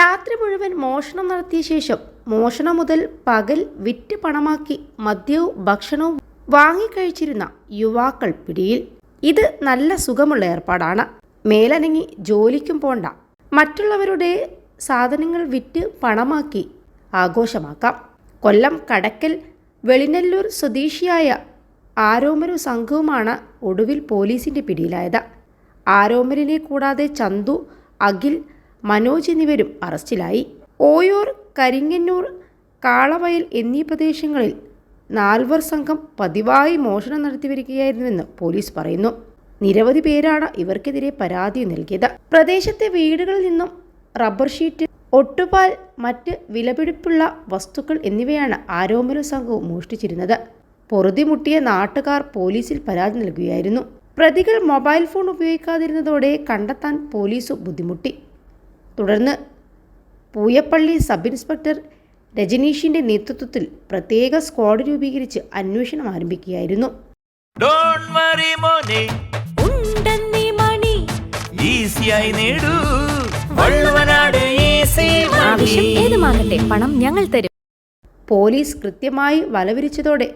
രാത്രി മുഴുവൻ മോഷണം നടത്തിയ ശേഷം മോഷണം മുതൽ പകൽ വിറ്റ് പണമാക്കി മദ്യവും ഭക്ഷണവും വാങ്ങിക്കഴിച്ചിരുന്ന യുവാക്കൾ പിടിയിൽ. ഇത് നല്ല സുഖമുള്ള ഏർപ്പാടാണ്. മേലനങ്ങി ജോലിക്കും പോണ്ട. മറ്റുള്ളവരുടെ സാധനങ്ങൾ വിറ്റ് പണമാക്കി ആഘോഷമാക്കാം. കൊല്ലം കടക്കൽ വെളിനെല്ലൂർ സ്വദേശിയായ ആരോമരു സംഘവുമാണ് ഒടുവിൽ പോലീസിന്റെ പിടിയിലായത്. ആരോമലിനെ കൂടാതെ ചന്തു അഖിൽ മനോജ് എന്നിവരും അറസ്റ്റിലായി. ഓയൂർ കരിങ്ങന്നൂർ കാളവയൽ എന്നീ പ്രദേശങ്ങളിൽ നാൽവർ സംഘം പതിവായി മോഷണം നടത്തിവരികയായിരുന്നുവെന്ന് പോലീസ് പറയുന്നു. നിരവധി പേരാണ് ഇവർക്കെതിരെ പരാതി നൽകിയത്. പ്രദേശത്തെ വീടുകളിൽ നിന്നും റബ്ബർ ഷീറ്റ് ഒട്ടുപാൽ മറ്റ് വിലപിടിപ്പുള്ള വസ്തുക്കൾ എന്നിവയാണ് ആരോമര സംഘവും മോഷ്ടിച്ചിരുന്നത്. പൊറുതിമുട്ടിയ നാട്ടുകാർ പോലീസിൽ പരാതി നൽകുകയായിരുന്നു. പ്രതികൾ മൊബൈൽ ഫോൺ ഉപയോഗിക്കാതിരുന്നതോടെ കണ്ടെത്താൻ പോലീസ് ബുദ്ധിമുട്ടി. തുടർന്ന് പൂയപ്പള്ളി സബ് ഇൻസ്പെക്ടർ രജനീഷിന്റെ നേതൃത്വത്തിൽ പ്രത്യേക സ്ക്വാഡ് രൂപീകരിച്ച് അന്വേഷണം ആരംഭിക്കുകയായിരുന്നു. പണം ഞങ്ങൾ തരും. പോലീസ് കൃത്യമായി വലവിരിച്ചതോടെ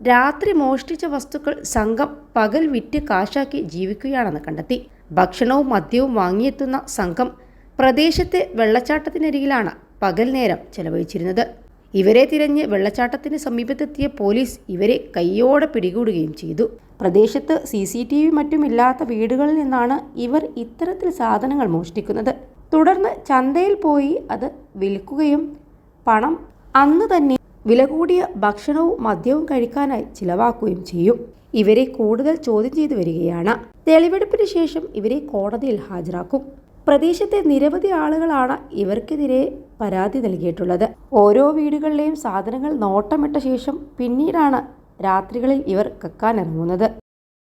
രാത്രി മോഷ്ടിച്ച വസ്തുക്കൾ സംഘം പകൽ വിറ്റ് കാശാക്കി ജീവിക്കുകയാണെന്ന് കണ്ടെത്തി. ഭക്ഷണവും മദ്യവും വാങ്ങിയെത്തുന്ന സംഘം പ്രദേശത്തെ വെള്ളച്ചാട്ടത്തിനരികിലാണ് പകൽ നേരം ചെലവഴിച്ചിരുന്നത്. ഇവരെ തിരഞ്ഞ് വെള്ളച്ചാട്ടത്തിന് സമീപത്തെത്തിയ പോലീസ് ഇവരെ കയ്യോടെ പിടികൂടുകയും ചെയ്തു. പ്രദേശത്ത് സി സി ടി വി മറ്റുമില്ലാത്ത വീടുകളിൽ നിന്നാണ് ഇവർ ഇത്തരത്തിൽ സാധനങ്ങൾ മോഷ്ടിക്കുന്നത്. തുടർന്ന് ചന്തയിൽ പോയി അത് വിൽക്കുകയും പണം അന്ന് തന്നെ വില കൂടിയ ഭക്ഷണവും മദ്യവും കഴിക്കാനായി ചിലവാക്കുകയും ചെയ്യും. ഇവരെ കൂടുതൽ ചോദ്യം ചെയ്തു വരികയാണ്. തെളിവെടുപ്പിന് ശേഷം ഇവരെ കോടതിയിൽ ഹാജരാക്കും. പ്രദേശത്തെ നിരവധി ആളുകളാണ് ഇവർക്കെതിരെ പരാതി നൽകിയിട്ടുള്ളത്. ഓരോ വീടുകളിലെയും സാധനങ്ങൾ നോട്ടമിട്ട ശേഷം പിന്നീടാണ് രാത്രികളിൽ ഇവർ കക്കാനിറങ്ങുന്നത്.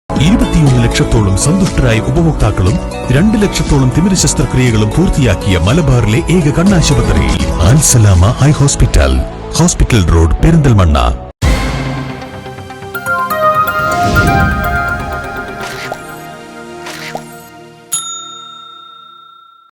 ഇരുപത്തിയൊന്ന് ലക്ഷത്തോളം സന്തുഷ്ടരായ ഉപഭോക്താക്കളും രണ്ട് ലക്ഷത്തോളം തിമിര ശസ്ത്രക്രിയകളും പൂർത്തിയാക്കിയ മലബാറിലെ ഏക കണ്ണാശുപത്രി Alsalama eye hospital hospital road Perinthalmanna.